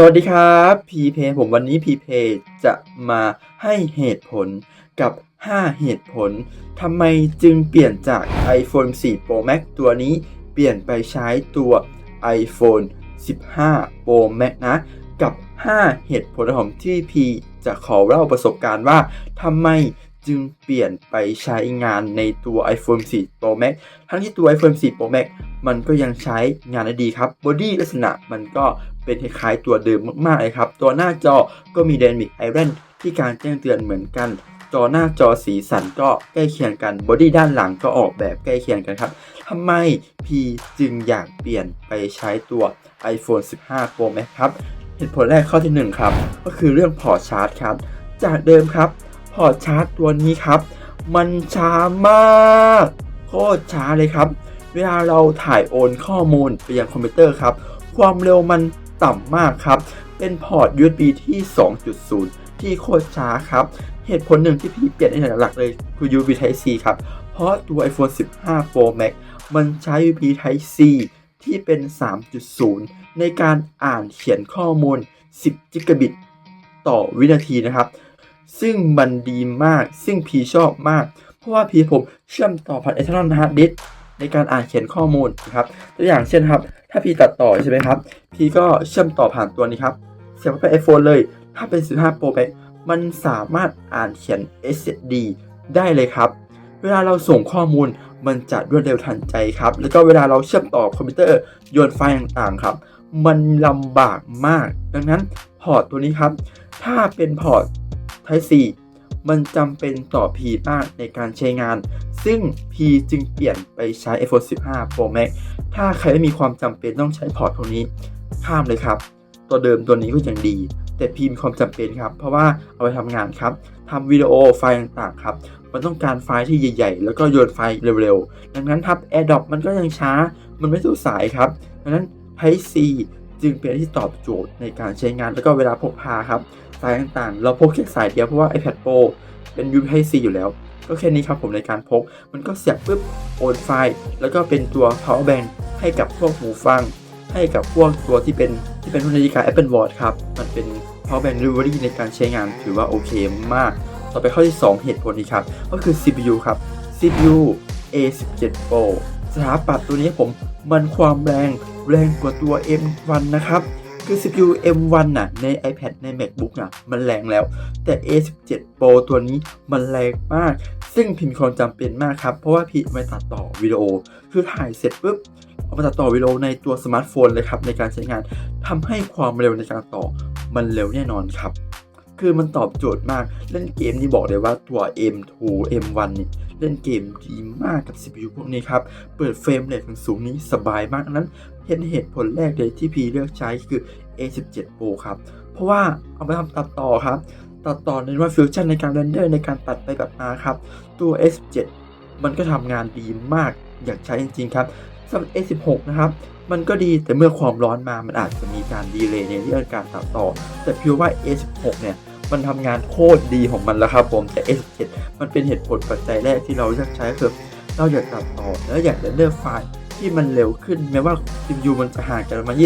สวัสดีครับพีเพผมวันนี้พีเพจะมาให้เหตุผลกับ 5 เหตุผลทำไมจึงเปลี่ยนจาก iPhone 4 Pro Max ตัวนี้เปลี่ยนไปใช้ตัว iPhone 15 Pro Max นะ กับ 5 เหตุผลของที่พีจะขอเล่าประสบการณ์ว่าทำไม จึงเปลี่ยนไปใช้งานในตัว iPhone 4 Pro Max ทั้งที่ตัว iPhone 4 Pro Max มันก็ยังใช้งานได้ดีครับบอดี้ลักษณะมันก็เป็นคล้ายๆตัวเดิมมากๆเลยครับ ตัวหน้าจอก็มี Dynamic Island ที่การแจ้งเตือนเหมือนกัน จอหน้าจอสีสันก็ใกล้เคียงกันบอดี้ด้านหลังก็ออกแบบใกล้เคียงกันครับทำไมพีจึงอยากเปลี่ยนไปใช้ตัว iPhone 15 Pro Max ครับ เหตุผลแรกข้อที่ 1 ครับ ก็คือเรื่องพอร์ตชาร์จครับ จากเดิมครับ อร์ตชาร์จตัวนี้ครับ มันช้ามากโคตรช้าเลยครับ เวลาเราถ่ายโอนข้อมูลไปยังคอมพิวเตอร์ครับ ความเร็วมันต่ำมากครับ เป็นพอร์ต USB ที่ 2.0 ที่โคตรช้าครับ เหตุผลหนึ่งที่พี่เปลี่ยนในหลักๆเลยคือ USB Type C ครับ เพราะตัว iPhone 15 Pro Max มันใช้ USB Type C ที่เป็น 3.0 ในการอ่านเขียนข้อมูล 10 กิกะบิตต่อวินาทีนะครับ ซึ่งมันดีมาก ซึ่งพีชอบมาก เพราะว่าพีผมเชื่อมต่อผ่าน external hard disk ในการอ่านเขียนข้อมูลนะครับ ตัวอย่างเช่นครับ ถ้าพีตัดต่อใช่ไหมครับ พีก็เชื่อมต่อผ่านตัวนี้ครับ เสียบไป iPhone เลย ถ้าเป็น 15 Pro Max มันสามารถอ่านเขียน SSD ได้เลยครับ เวลาเราส่งข้อมูลมันจะรวดเร็วทันใจครับ แล้วก็เวลาเราเชื่อมต่อคอมพิวเตอร์โยนไฟล์ต่างๆครับ มันลำบากมาก ดังนั้นพอร์ตตัวนี้ครับ ถ้าเป็นพอร์ต Type C มันจำเป็นต่อ P มากในการใช้งาน ซึ่ง P จึงเปลี่ยนไปใช้ iPhone 15 Pro Max ถ้าใครไม่มีความจำเป็นต้องใช้พอร์ตตรงนี้ ข้ามเลยครับ ตัวเดิมตัวนี้ก็ยังดี แต่ P มีความจำเป็นครับ เพราะว่าเอาไปทำงานครับทำวิดีโอไฟล์ต่างๆครับ มันต้องการไฟล์ที่ใหญ่ๆ แล้วก็โยนไฟล์เร็วๆ ดังนั้นครับ AirDrop มันก็ยังช้า มันไม่สู้สายครับ ดังนั้น Type C จึงเป็นที่ตอบโจทย์ในการใช้งานแล้วก็เวลาพกพาครับ สายต่างๆ เราพกแค่สายเดียวเพราะว่า iPad Pro เป็น USB-C อยู่แล้ว ก็แค่นี้ครับผมในการพก มันก็เสียบปุ๊บโอนไฟล์ แล้วก็เป็นตัว power bank ให้กับพวกหูฟัง ให้กับพวกตัวที่เป็นที่เป็นนาฬิกา Apple Watch ครับ มันเป็น power bank delivery ในการใช้งานถือว่าโอเคมาก ต่อไปข้อที่ 2 เหตุผลนี้ครับ ก็คือ CPU ครับ CPU A17 Pro สถาปัตย์ตัวนี้ผมมันความแรงแรงกว่าตัว M1 นะครับ คือ CPU M1 น่ะ ใน iPad ใน MacBook น่ะ มันแรงแล้ว แต่ A17 Pro ตัวนี้มันแรงมาก ซึ่งพิมพ์ความจำเป็นมากครับ เพราะว่าพี่มาตัดต่อวิดีโอ คือถ่ายเสร็จปุ๊บเอามาตัดต่อวิดีโอในตัวสมาร์ทโฟนเลยครับในการใช้งานทำให้ความเร็วในการต่อมันเร็วแน่นอนครับ คือมันตอบโจทย์มาก เล่นเกมนี่บอกเลยว่าตัว M2 M1 นี่เล่นเกมดีมากกับ CPU พวกนี้ครับ เปิดเฟรมเรทสูงนี้สบายมากอันนั้น เห็นเหตุผลแรกเลยที่พีเลือกใช้คือ A17 Pro ครับ เพราะว่าเอาไปทำตัดต่อครับ ตัดต่อในว่าฟิวชั่นในการเรนเดอร์ในการตัดไปแบบมาครับ ตัว S7 มันก็ทำงานดีมากอยากใช้จริงๆครับสำหรับ A16 นะครับ มันก็ดีแต่เมื่อความร้อนมามันอาจจะมีการดีเลย์ในเรื่องการตัดต่อ แต่พียงว่า A16 เนี่ยมันทำงานโคตรดีของมันแล้วครับผมแต่ A17 มันเป็นเหตุผลปัจจัยแรกที่เราเลือกใช้คือเราอยากตัดต่อแล้วอยากเรนเดอร์ไฟล์ ที่มันเร็วขึ้นแม้ว่า CPU มันจะห่างกันประมาณ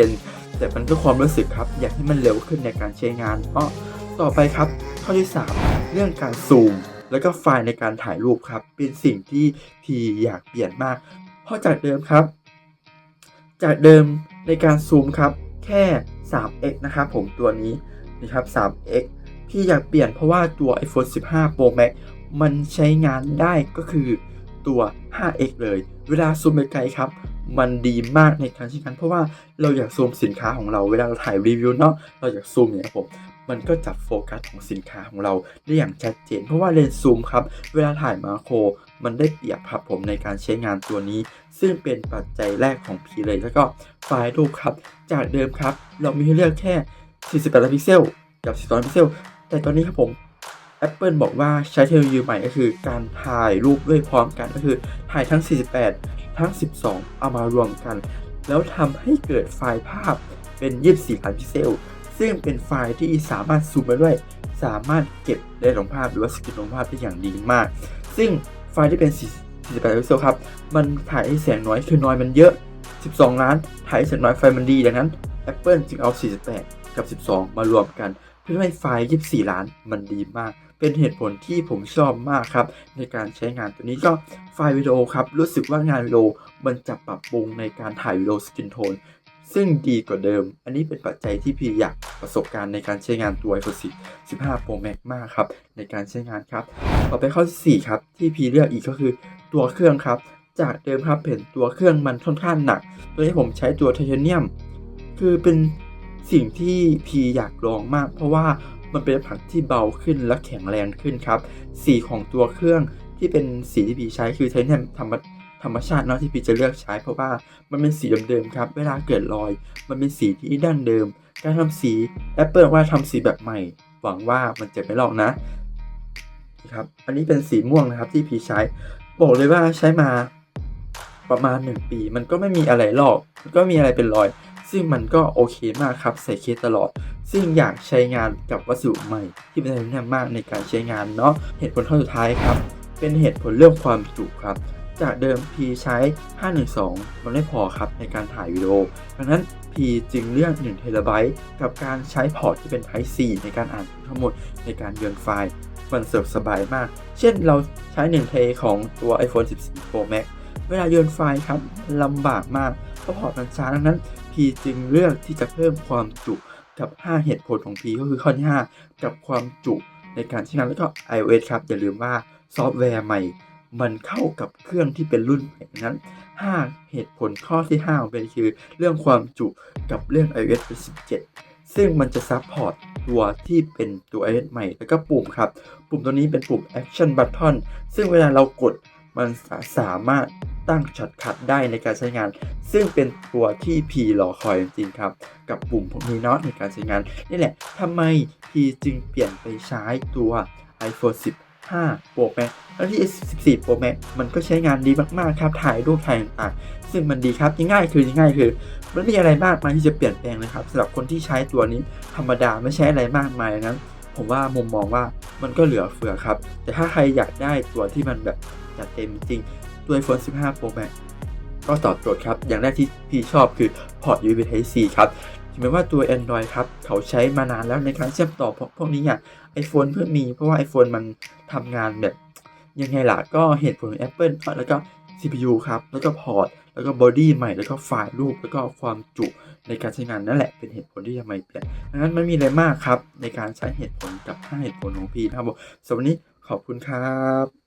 20%แต่มันก็ความรู้สึกครับอยากให้มันเร็วขึ้นในการใช้งานเพราะต่อไปครับข้อที่ 3 เรื่องการซูม แล้วก็ไฟล์ในการถ่ายรูปครับ เป็นสิ่งที่พีอยากเปลี่ยนมาก เพราะจากเดิมครับ จากเดิมในการซูมครับ แค่ 3x นะครับผมตัวนี้นะครับ 3x พี่อยากเปลี่ยนเพราะว่าตัว iPhone 15 Pro Max มันใช้งานได้ก็คือตัว 5x เลย เวลาซูมไปไกลครับ มันดีมากในการใช้งานเพราะว่าเราอยากซูมสินค้าของเราเวลาเราถ่ายรีวิวเนาะเราอยากซูมอย่างนี้ยผมมันก็จับโฟกัสของสินค้าของเราได้อย่างชัดเจน เพราะว่าเลนส์ซูมครับ เวลาถ่ายมาโคร มันได้เปรียบครับผมในการใช้งานตัวนี้ ซึ่งเป็นปัจจัยแรกของพีเลย แล้วก็ไฟล์รูปครับ จากเดิมครับ เรามีให้เลือกแค่ 48พิกเซล กับ 12พิกเซล แต่ตอนนี้ครับผม Apple บอกว่าใช้เทคโนโลยีใหม่ก็คือ การถ่ายรูปด้วยพร้อมกันก็คือถ่ายทั้ง 48 ทั้ง 12 เอามารวมกัน แล้วทำให้เกิดไฟล์ภาพเป็น 24ล้านพิกเซล ซึ่งเป็นไฟล์ที่สามารถซูมไปด้วย สามารถเก็บได้ของภาพหรือว่าสกินของภาพได้อย่างดีมาก ซึ่งไฟล์ที่เป็น 48พิกเซลครับ มันถ่ายให้แสงน้อยคือน้อยมันเยอะ 12 ล้าน ถ่ายให้แสงน้อยไฟมันดีดังนั้น Apple จึงเอา 48 กับ 12 มารวมกัน เพื่อให้ไฟล์ 24 ล้านมันดีมาก เป็นเหตุผลที่ผมชอบมากครับ ในการใช้งานตัวนี้ก็ไฟล์วิดีโอครับ รู้สึกว่างานวิดีโอมันจะปรับปรุงในการถ่ายวิดีโอสกินโทนซึ่งดีกว่าเดิม อันนี้เป็นปัจจัยที่พี่อยากประสบการณ์ในการใช้งานตัว iPhone 10 15 Pro Max มากครับ ในการใช้งานครับ ต่อไปข้อที่4ครับ ที่พี่เลือกอีกก็คือตัวเครื่องครับ จากเดิมครับเห็นตัวเครื่องมันค่อนข้างหนัก ตัวนี้ผมใช้ตัวไทเทเนียม คือเป็นสิ่งที่พีอยากลองมาก เพราะว่า มันเป็นผักที่เบาขึ้นและแข็งแรงขึ้นครับ สีของตัวเครื่องที่เป็นสีที่พีใช้คือไทเทเนียมธรรมธรรมชาติเนาะที่พีจะเลือกใช้ เพราะว่ามันเป็นสีเดิมๆครับ เวลาเกิดรอย มันเป็นสีที่ดั้งเดิม การทำสี Apple บอกว่าทำสีแบบใหม่ หวังว่ามันจะไม่ลอกนะ ครับอันนี้เป็นสีม่วงนะครับที่พีใช้ บอกเลยว่าใช้มาประมาณ 1 ปี มันก็ไม่มีอะไรลอกมันก็มีอะไรเป็นรอย ซึ่งมันก็โอเคมากครับใส่เคสตลอด ซึ่งอยากใช้งานกับวัสดุใหม่ ที่เป็นอะไรที่มากในการใช้งานเนาะเหตุผลข้อสุดท้ายครับ เป็นเหตุผลเรื่องความจุครับจากเดิม P ใช้ 512 มันไม่พอครับในการถ่ายวิดีโอ ดังนั้น P จึงเลือก1 t b กับการใช้พอร์ตที่เป็น Type C ในการอ่านทั้งหมดในการโยนไฟล์ มันสะดวกสบายมาก เช่นเราใช้1 t ของตัว iPhone 14 Pro Max เวลาโยนไฟล์ครับลำบากมากเพราะพอร์ตมันช้าดังนั้น P จึงเลือกที่จะเพิ่มความจุกับ 5 เหตุผลของ P ก็คือข้อที่ 5 กับความจุในการใช้งานแล้วก็ iOS ครับ อย่าลืมว่าซอฟต์แวร์ใหม่ มันเข้ากับเครื่องที่เป็นรุ่นใหม่นั้น 5 เหตุผลข้อที่5ของเป็นคือ เรื่องความจุกับเรื่อง iOS 17 ซึ่งมันจะซับพอร์ตตัวที่เป็นตัว iOS ใหม่ แล้วก็ปุ่มครับ ปุ่มตัวนี้เป็นปุ่ม Action Button ซึ่งเวลาเรากดมันสามารถ ตั้งช็อตคัทได้ในการใช้งาน ซึ่งเป็นตัวที่ P รอคอยจริงครับ กับปุ่มพวกนี้เนาะในการใช้งาน นี่แหละทำไม P จึงเปลี่ยนไปใช้ตัว iPhone 15 Pro Max แล้วที่ 14 Pro Max มันก็ใช้งานดีมาก ๆ ครับ ถ่ายรูปถ่ายต่างๆ ซึ่งมันดีครับง่ายคือง่ายคือ มันไม่มีอะไรมากมายที่จะเปลี่ยนแปลงเลยครับสำหรับคนที่ใช้ตัวนี้ธรรมดาไม่ใช่อะไรมากมายนั้น ผมว่ามุมมองว่ามันก็เหลือเฟือครับ แต่ถ้าใครอยากได้ตัวที่มันแบบจัดเต็มจริง ตัว iPhone 15 Pro Max ก็ตอบโจทย์ครับ อย่างแรกที่พี่ชอบคือพอร์ต USB Type C ครับถึงแม้ว่าตัว Android ครับ เขาใช้มานานแล้วในการเชื่อมต่อพวกพวกนี้อะ iPhone เพิ่งมีเพราะว่า iPhone มันทำงานแบบ ยังไงล่ะ ก็เหตุผลของ Apple แล้วก็ CPU ครับ แล้วก็พอร์ต แล้วก็บอดี้ใหม่ แล้วก็ไฟล์รูป แล้วก็ความจุในการใช้งานนั่นแหละ เป็นเหตุผลที่ทำไมเปลี่ยนดังนั้นไม่มีอะไรมากครับ ในการใช้เหตุผลกับ5เหตุผลของพี่นะครับผมสำหรับวันนี้ขอบคุณครับ